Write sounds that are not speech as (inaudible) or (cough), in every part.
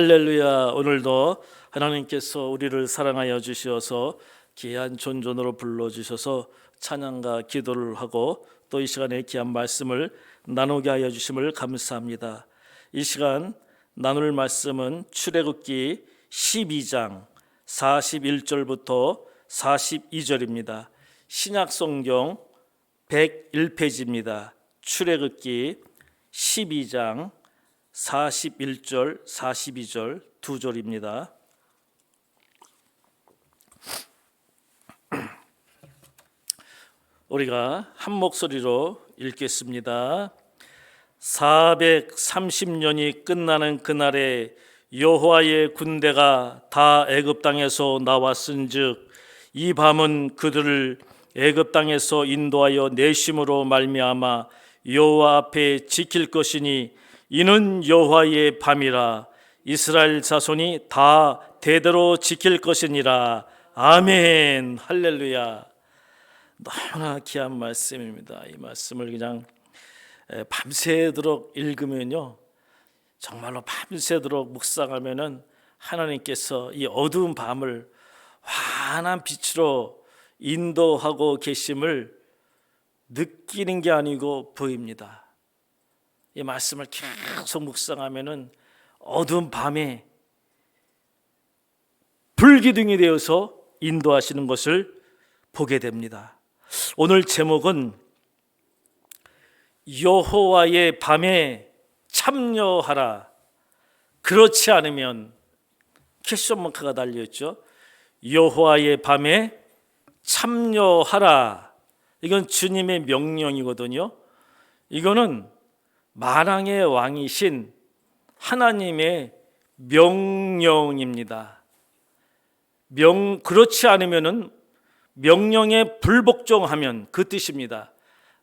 할렐루야 오늘도 하나님께서 우리를 사랑하여 주시어서 귀한 존존으로 불러 주셔서 찬양과 기도를 하고 또 이 시간에 귀한 말씀을 나누게 하여 주심을 감사합니다. 이 시간 나눌 말씀은 출애굽기 12장 41절부터 42절입니다. 신약 성경 101페이지입니다. 출애굽기 12장 41절, 42절 두 절입니다. (clears throat) 우리가 한 목소리로 읽겠습니다. 430년이 끝나는 그날에 여호와의 군대가 다 애굽 땅에서 나왔은즉 이 밤은 그들을 애굽 땅에서 인도하여 내심으로 말미암아 여호와 앞에 지킬 것이니 이는 여호와의 밤이라 이스라엘 자손이 다 대대로 지킬 것이니라 아멘 할렐루야 너무나 귀한 말씀입니다. 이 말씀을 그냥 에, 밤새도록 읽으면요 정말로 밤새도록 묵상하면은 하나님께서 이 어두운 밤을 환한 빛으로 인도하고 계심을 느끼는 게 아니고 보입니다. 이 말씀을 계속 묵상하면은 어두운 밤에 불기둥이 되어서 인도하시는 것을 보게 됩니다. 오늘 제목은 여호와의 밤에 참여하라. 그렇지 않으면 캐션 마크가 달려 있죠. 여호와의 밤에 참여하라. 이건 주님의 명령이거든요. 이거는 만왕의 왕이신 하나님의 명령입니다. 명 그렇지 않으면은 명령에 불복종하면 그 뜻입니다.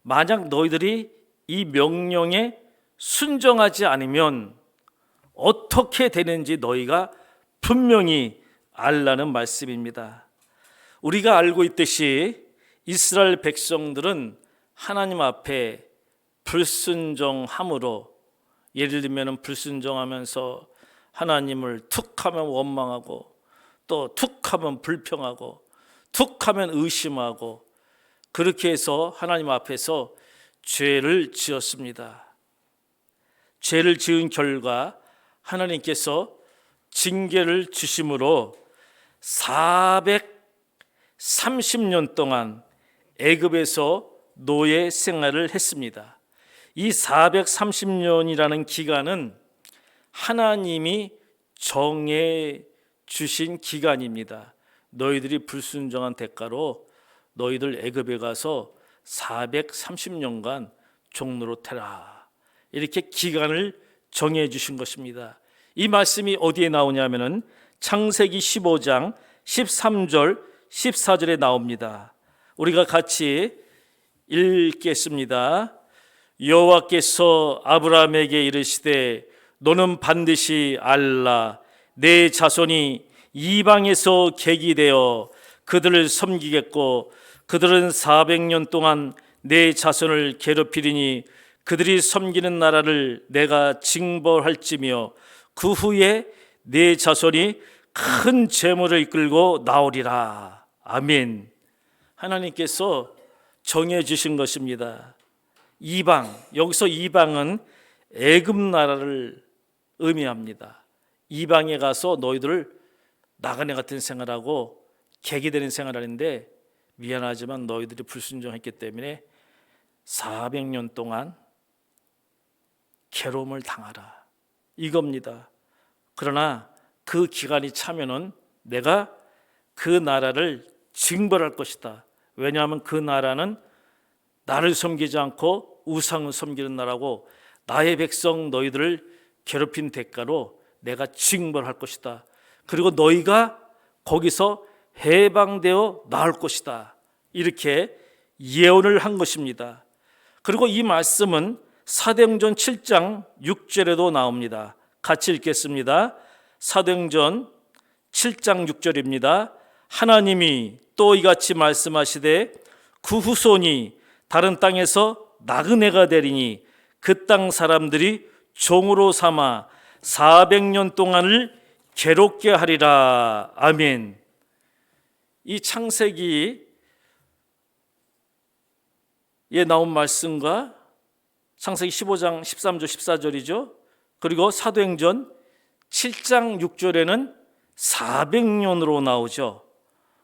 만약 너희들이 이 명령에 순종하지 않으면 어떻게 되는지 너희가 분명히 알라는 말씀입니다. 우리가 알고 있듯이 이스라엘 백성들은 하나님 앞에 불순종함으로 예를 들면 불순종하면서 하나님을 툭하면 원망하고 또 툭하면 불평하고 툭하면 의심하고 그렇게 해서 하나님 앞에서 죄를 지었습니다. 죄를 지은 결과 하나님께서 징계를 주심으로 430년 동안 애굽에서 노예 생활을 했습니다. 이 430년이라는 기간은 하나님이 정해 주신 기간입니다. 너희들이 불순종한 대가로 너희들 애굽에 가서 430년간 종로로 태라. 이렇게 기간을 정해 주신 것입니다. 이 말씀이 어디에 나오냐면은 창세기 15장 13절 14절에 나옵니다. 우리가 같이 읽겠습니다. 여호와께서 아브라함에게 이르시되 너는 반드시 알라 내 자손이 이방에서 객이 되어 그들을 섬기겠고 그들은 400년 동안 내 자손을 괴롭히리니 그들이 섬기는 나라를 내가 징벌할지며 그 후에 내 자손이 큰 재물을 이끌고 나오리라. 아멘. 하나님께서 정해 주신 것입니다. 이방 여기서 이방은 애굽 나라를 의미합니다. 이방에 가서 너희들을 나그네 같은 생활하고 객이 되는 생활하는데 미안하지만 너희들이 불순종했기 때문에 400년 동안 괴로움을 당하라 이겁니다. 그러나 그 기간이 차면은 내가 그 나라를 징벌할 것이다. 왜냐하면 그 나라는 나를 섬기지 않고 우상을 섬기는 나라고 나의 백성 너희들을 괴롭힌 대가로 내가 징벌할 것이다. 그리고 너희가 거기서 해방되어 나올 것이다. 이렇게 예언을 한 것입니다. 그리고 이 말씀은 사도행전 7장 6절에도 나옵니다. 같이 읽겠습니다. 사도행전 7장 6절입니다. 하나님이 또 이같이 말씀하시되 그 후손이 다른 땅에서 나그네가 되리니 그 땅 사람들이 종으로 삼아 400년 동안을 괴롭게 하리라. 아멘. 이 창세기에 나온 말씀과 창세기 15장 13절 14절이죠. 그리고 사도행전 7장 6절에는 400년으로 나오죠.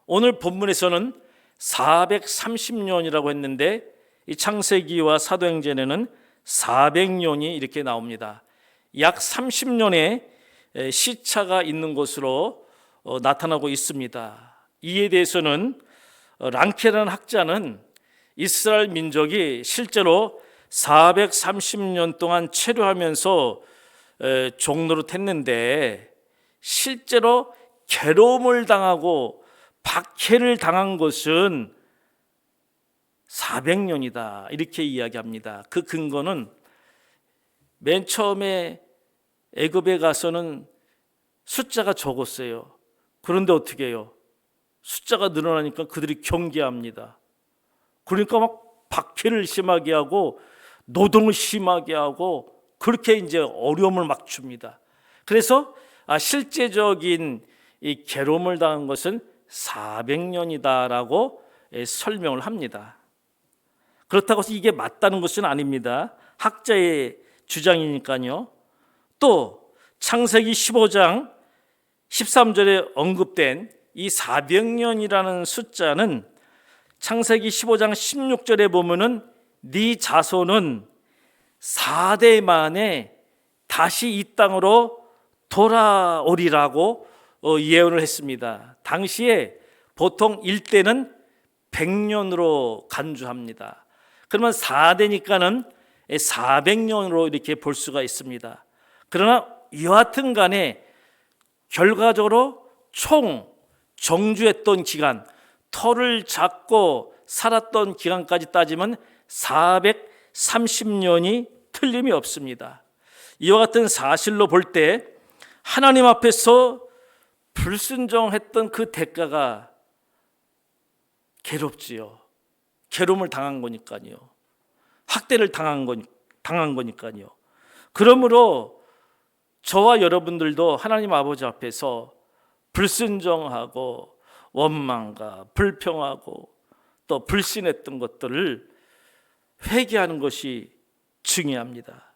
오늘 본문에서는 430년이라고 했는데 이 창세기와 사도행전에는 400년이 이렇게 나옵니다. 약 30년의 시차가 있는 것으로 어, 나타나고 있습니다. 이에 대해서는 어, 랑케라는 학자는 이스라엘 민족이 실제로 430년 동안 체류하면서 에, 종로로 했는데 실제로 괴로움을 당하고 박해를 당한 것은 400년이다. 이렇게 이야기합니다. 그 근거는 맨 처음에 애굽에 가서는 숫자가 적었어요. 그런데 어떻게 해요? 숫자가 늘어나니까 그들이 경계합니다. 그러니까 막 박해를 심하게 하고 노동을 심하게 하고 그렇게 이제 어려움을 막 줍니다. 그래서 아, 실제적인 이 괴로움을 당한 것은 400년이다라고 예, 설명을 합니다. 그렇다고 해서 이게 맞다는 것은 아닙니다. 학자의 주장이니까요. 또 창세기 15장 13절에 언급된 이 400년이라는 숫자는 창세기 15장 16절에 보면은 네 자손은 4대 만에 다시 이 땅으로 돌아오리라고 어, 예언을 했습니다. 당시에 보통 1대는 100년으로 간주합니다. 그러면 4대니까는 400년으로 이렇게 볼 수가 있습니다. 그러나 여하튼 간에 결과적으로 총 정주했던 기간, 터를 잡고 살았던 기간까지 따지면 430년이 틀림이 없습니다. 이와 같은 사실로 볼 때 하나님 앞에서 불순종했던 그 대가가 괴롭지요. 괴로움을 당한 거니까요. 학대를 당한 거 당한 거니까요. 그러므로 저와 여러분들도 하나님 아버지 앞에서 불순종하고 원망과 불평하고 또 불신했던 것들을 회개하는 것이 중요합니다.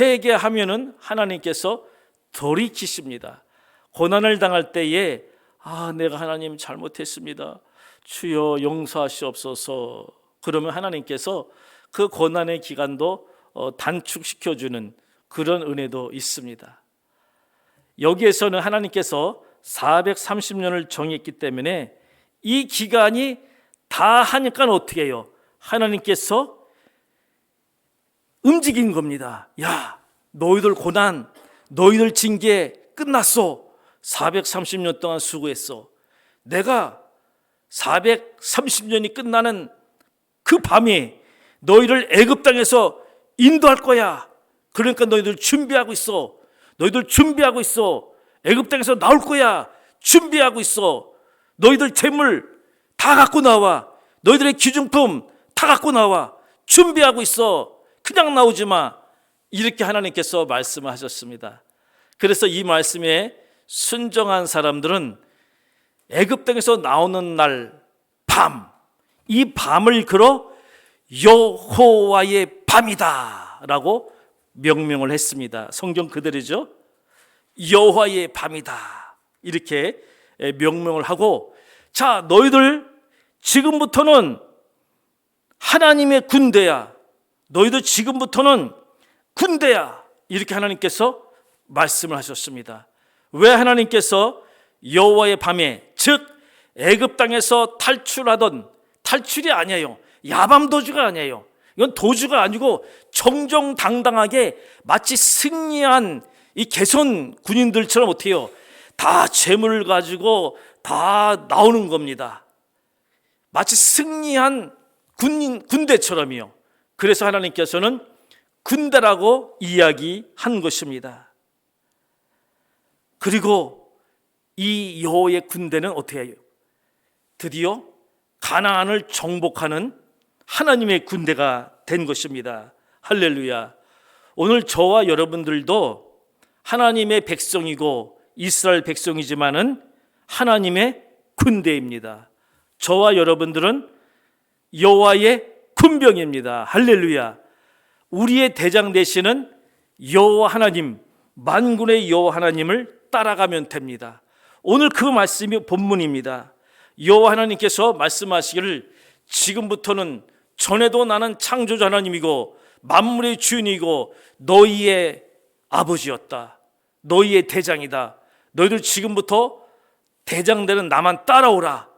회개하면은 하나님께서 돌이키십니다. 고난을 당할 때에 아, 내가 하나님 잘못했습니다. 주여 용서하시옵소서. 그러면 하나님께서 그 고난의 기간도 어, 단축시켜 주는 그런 은혜도 있습니다. 여기에서는 하나님께서 430년을 정했기 때문에 이 기간이 다 하니까 어떻게 해요? 하나님께서 움직인 겁니다. 야, 너희들 고난, 너희들 징계 끝났어. 430년 동안 수고했어. 내가 430년이 끝나는 그 밤에 너희를 애굽 땅에서 인도할 거야. 그러니까 너희들 준비하고 있어. 너희들 준비하고 있어. 애굽 땅에서 나올 거야. 준비하고 있어. 너희들 재물 다 갖고 나와. 너희들의 기중품 다 갖고 나와. 준비하고 있어. 그냥 나오지 마. 이렇게 하나님께서 말씀하셨습니다. 그래서 이 말씀에 순정한 사람들은 애굽 땅에서 나오는 날 밤, 이 밤을 걸어 여호와의 밤이다라고 명명을 했습니다. 성경 그대로죠. 여호와의 밤이다. 이렇게 명명을 하고 자, 너희들 지금부터는 하나님의 군대야. 너희들 지금부터는 군대야. 이렇게 하나님께서 말씀을 하셨습니다. 왜 하나님께서 여호와의 밤에 즉 애굽 땅에서 탈출하던 탈출이 아니에요. 야밤 도주가 아니에요. 이건 도주가 아니고 정정당당하게 마치 승리한 이 개선 군인들처럼 어때요? 다 재물을 가지고 다 나오는 겁니다. 마치 승리한 군인 군대처럼이요. 그래서 하나님께서는 군대라고 이야기한 것입니다. 그리고 이 여호의 군대는 어떻게 해요? 드디어 가나안을 정복하는 하나님의 군대가 된 것입니다. 할렐루야. 오늘 저와 여러분들도 하나님의 백성이고 이스라엘 백성이지만은 하나님의 군대입니다. 저와 여러분들은 여호와의 군병입니다. 할렐루야. 우리의 대장 되시는 여호와 하나님, 만군의 여호와 하나님을 따라가면 됩니다. 오늘 그 말씀이 본문입니다. 여호와 하나님께서 말씀하시기를 지금부터는 전에도 나는 창조자 하나님이고 만물의 주인이고 너희의 아버지였다. 너희의 대장이다. 너희들 지금부터 대장되는 나만 따라오라.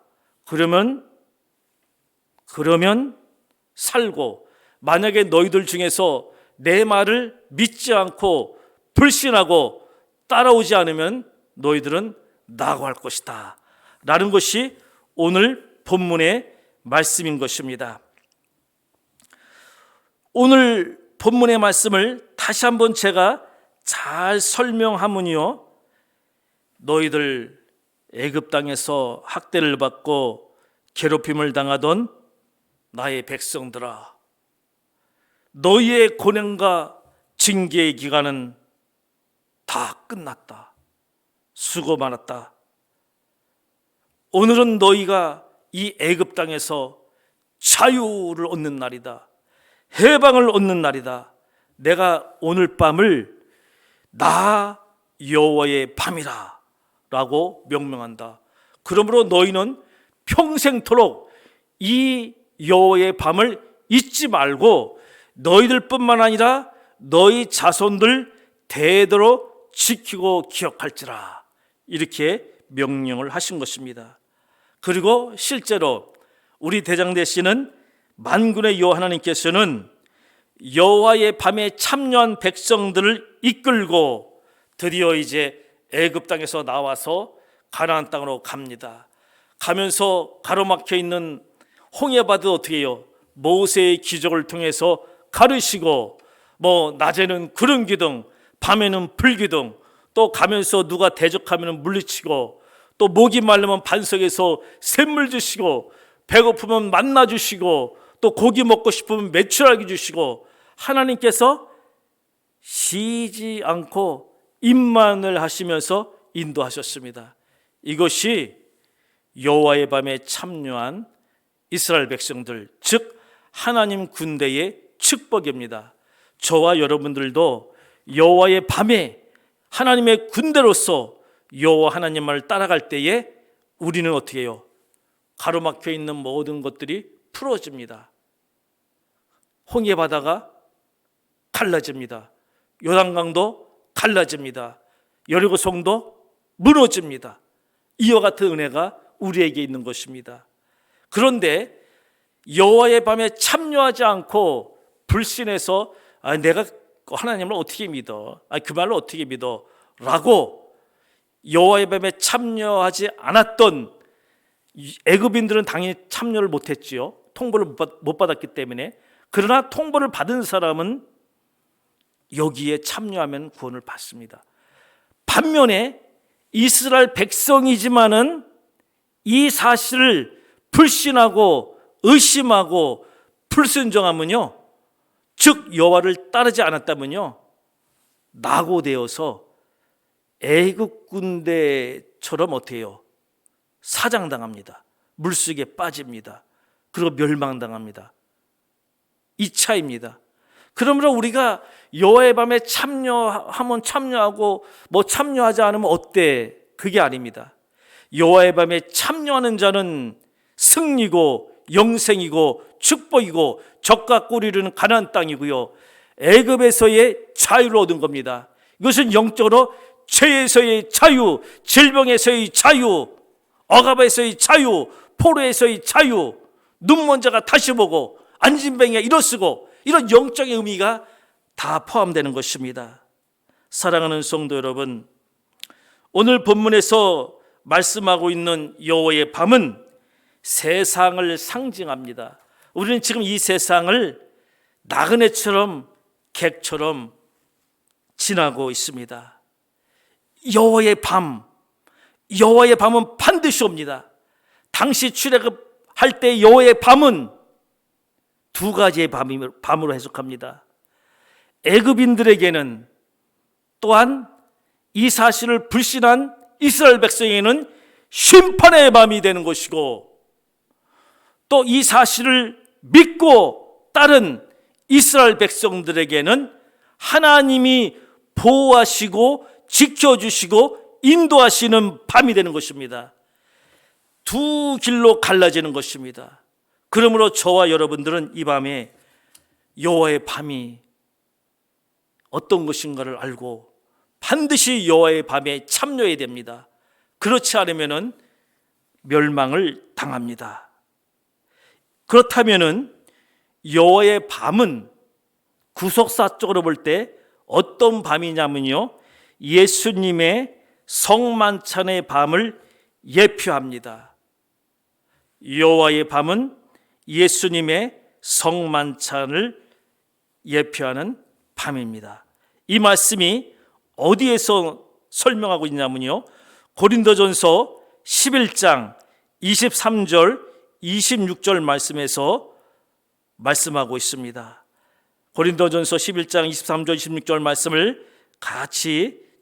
그러면 그러면 살고 만약에 너희들 중에서 내 말을 믿지 않고 불신하고 따라오지 않으면 너희들은 낙오할 것이다. 라는 것이 오늘 본문의 말씀인 것입니다. 오늘 본문의 말씀을 다시 한번 제가 잘 설명하면요. 너희들 애굽 땅에서 학대를 받고 괴롭힘을 당하던 나의 백성들아 너희의 고난과 징계의 기간은 다 끝났다. 수고 많았다. 오늘은 너희가 이 애굽 땅에서 자유를 얻는 날이다. 해방을 얻는 날이다. 내가 오늘 밤을 나 여호와의 밤이라 라고 명명한다. 그러므로 너희는 평생토록 이 여호와의 밤을 잊지 말고 너희들뿐만 아니라 너희 자손들 대대로 지키고 기억할지라 이렇게 명령을 하신 것입니다. 그리고 실제로 우리 대장 되시는 만군의 여호와 하나님께서는 여호와의 밤에 참여한 백성들을 이끌고 드디어 이제 애굽 땅에서 나와서 가나안 땅으로 갑니다. 가면서 가로막혀 있는 홍해바다 어떻게 해요? 모세의 기적을 통해서 가르시고 뭐 낮에는 구름 기둥, 밤에는 불 기둥, 또 가면서 누가 대적하면 물리치고 또 목이 말르면 반석에서 샘물 주시고 배고프면 만나 주시고 또 고기 먹고 싶으면 매출하게 주시고 하나님께서 쉬지 않고 임만을 하시면서 인도하셨습니다. 이것이 여호와의 밤에 참여한 이스라엘 백성들 즉 하나님 군대의 축복입니다. 저와 여러분들도 여호와의 밤에 하나님의 군대로서 여호와 하나님을 따라갈 때에 우리는 어떻게 해요? 가로막혀 있는 모든 것들이 풀어집니다. 홍해 바다가 갈라집니다. 요단강도 갈라집니다. 여리고성도 무너집니다. 이와 같은 은혜가 우리에게 있는 것입니다. 그런데 여호와의 밤에 참여하지 않고 불신해서 아, 내가 하나님을 어떻게 믿어? 아, 그 말을 어떻게 믿어? 라고 여호와의 밤에 참여하지 않았던 애굽인들은 당연히 참여를 못했지요. 통보를 못 받았기 때문에 그러나 통보를 받은 사람은 여기에 참여하면 구원을 받습니다. 반면에 이스라엘 백성이지만은 이 사실을 불신하고 의심하고 불순종하면요. 즉 여호와를 따르지 않았다면요. 낙오되어서 애국 군대처럼 어때요? 사장당합니다. 물속에 빠집니다. 그리고 멸망당합니다. 이 차입니다. 그러므로 우리가 여호와의 밤에 참여하면 참여하고 뭐 참여하지 않으면 어때? 그게 아닙니다. 여호와의 밤에 참여하는 자는 승리고 영생이고 축복이고 적과 꿀이르는 가나안 땅이고요. 애굽에서의 자유를 얻은 겁니다. 이것은 영적으로 죄에서의 자유, 질병에서의 자유, 억압에서의 자유, 포로에서의 자유, 눈먼 자가 다시 보고 안진뱅이가 일어서고 이런 영적인 의미가 다 포함되는 것입니다. 사랑하는 성도 여러분, 오늘 본문에서 말씀하고 있는 여호와의 밤은 세상을 상징합니다. 우리는 지금 이 세상을 나그네처럼 객처럼 지나고 있습니다. 여호와의 밤, 여호와의 밤은 반드시 옵니다. 당시 출애굽할 때 여호와의 밤은 두 가지의 밤으로 해석합니다. 애굽인들에게는 또한 이 사실을 불신한 이스라엘 백성에게는 심판의 밤이 되는 것이고 또 이 사실을 믿고 따른 이스라엘 백성들에게는 하나님이 보호하시고 지켜주시고 인도하시는 밤이 되는 것입니다. 두 길로 갈라지는 것입니다. 그러므로 저와 여러분들은 이 밤에 여호와의 밤이 어떤 것인가를 알고 반드시 여호와의 밤에 참여해야 됩니다. 그렇지 않으면은 멸망을 당합니다. 그렇다면은 여호와의 밤은 구속사적으로 볼 때 어떤 밤이냐면요. 예수님의 성만찬의 밤을 예표합니다. 여호와의 밤은 예수님의 성만찬을 예표하는 밤입니다. 이 말씀이 어디에서 설명하고 있냐면요. 고린도전서 11장 23절 26절 말씀에서 말씀하고 있습니다. 고린도전서 11장 23절 26절 말씀을 같이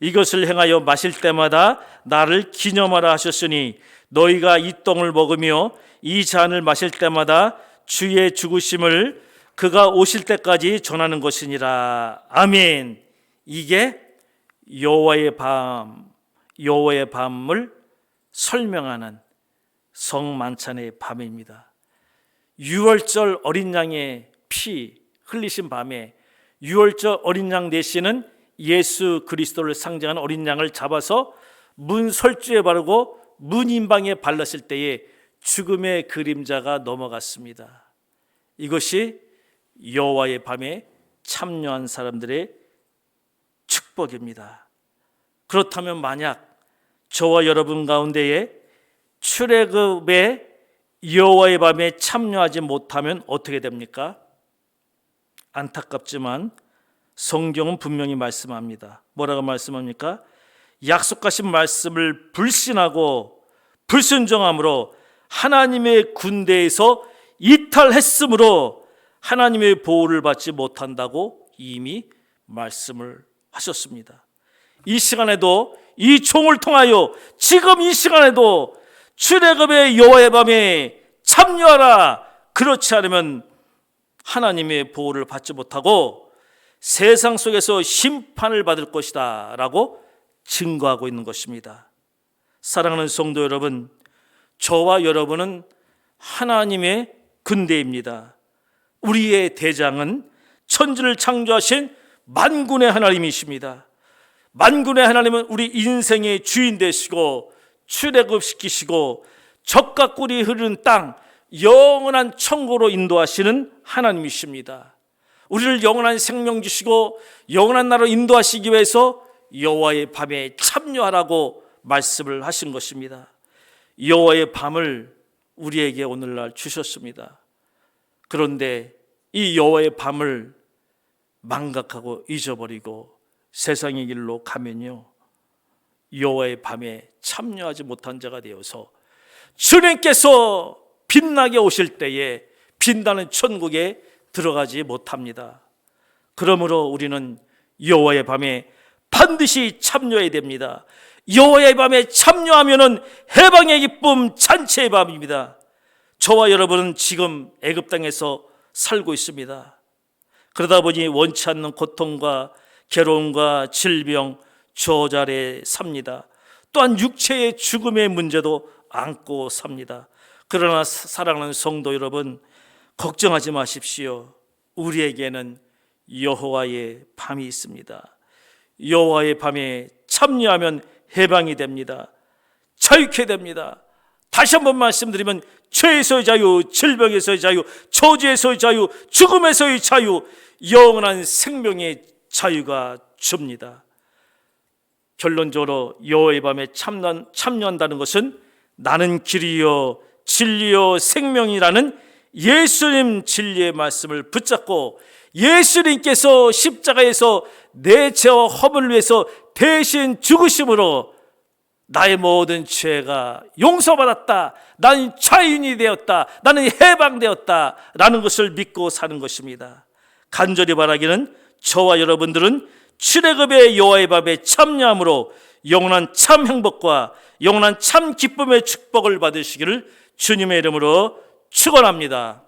이것을 행하여 마실 때마다 나를 기념하라 하셨으니 너희가 이 떡을 먹으며 이 잔을 마실 때마다 주의 죽으심을 그가 오실 때까지 전하는 것이니라 아멘 이게 여호와의 밤 여호와의 밤을 설명하는 성만찬의 밤입니다. 6월절 어린 양의 피 흘리신 밤에 6월절 어린 양 대신은 예수 그리스도를 상징하는 어린 양을 잡아서 문 설주에 바르고 문 인방에 발랐을 때에 죽음의 그림자가 넘어갔습니다. 이것이 여호와의 밤에 참여한 사람들의 축복입니다. 그렇다면 만약 저와 여러분 가운데에 출애굽의 여호와의 밤에 참여하지 못하면 어떻게 됩니까? 안타깝지만 성경은 분명히 말씀합니다. 뭐라고 말씀합니까? 약속하신 말씀을 불신하고 불순종함으로 하나님의 군대에서 이탈했으므로 하나님의 보호를 받지 못한다고 이미 말씀을 하셨습니다. 이 시간에도 이 총을 통하여 지금 이 시간에도 출애굽의 여호와의 밤에 참여하라. 그렇지 않으면 하나님의 보호를 받지 못하고 세상 속에서 심판을 받을 것이다 라고 증거하고 있는 것입니다. 사랑하는 성도 여러분, 저와 여러분은 하나님의 근대입니다. 우리의 대장은 천지를 창조하신 만군의 하나님이십니다. 만군의 하나님은 우리 인생의 주인 되시고 출애굽시키시고 적과 꿀이 흐르는 땅 영원한 천국으로 인도하시는 하나님이십니다. 우리를 영원한 생명 주시고 영원한 나라로 인도하시기 위해서 여호와의 밤에 참여하라고 말씀을 하신 것입니다. 여호와의 밤을 우리에게 오늘날 주셨습니다. 그런데 이 여호와의 밤을 망각하고 잊어버리고 세상의 길로 가면요. 여호와의 밤에 참여하지 못한 자가 되어서 주님께서 빛나게 오실 때에 빛나는 천국에 들어가지 못합니다. 그러므로 우리는 여호와의 밤에 반드시 참여해야 됩니다. 여호와의 밤에 참여하면은 해방의 기쁨 잔치의 밤입니다. 저와 여러분은 지금 애굽 땅에서 살고 있습니다. 그러다 보니 원치 않는 고통과 괴로움과 질병, 저자리에 삽니다. 또한 육체의 죽음의 문제도 안고 삽니다. 그러나 사랑하는 성도 여러분, 걱정하지 마십시오. 우리에게는 여호와의 밤이 있습니다. 여호와의 밤에 참여하면 해방이 됩니다. 자유케 됩니다. 다시 한 번 말씀드리면 죄에서의 자유, 질병에서의 자유, 저주에서의 자유, 죽음에서의 자유, 영원한 생명의 자유가 줍니다. 결론적으로 여호와의 밤에 참여한다는 것은 나는 길이요 진리요 생명이라는 예수님 진리의 말씀을 붙잡고 예수님께서 십자가에서 내 죄와 허물을 위해서 대신 죽으심으로 나의 모든 죄가 용서받았다. 나는 자인이 되었다. 나는 해방되었다. 라는 것을 믿고 사는 것입니다. 간절히 바라기는 저와 여러분들은 출애굽의 여호와의 밥에 참여함으로 영원한 참 행복과 영원한 참 기쁨의 축복을 받으시기를 주님의 이름으로 축원합니다.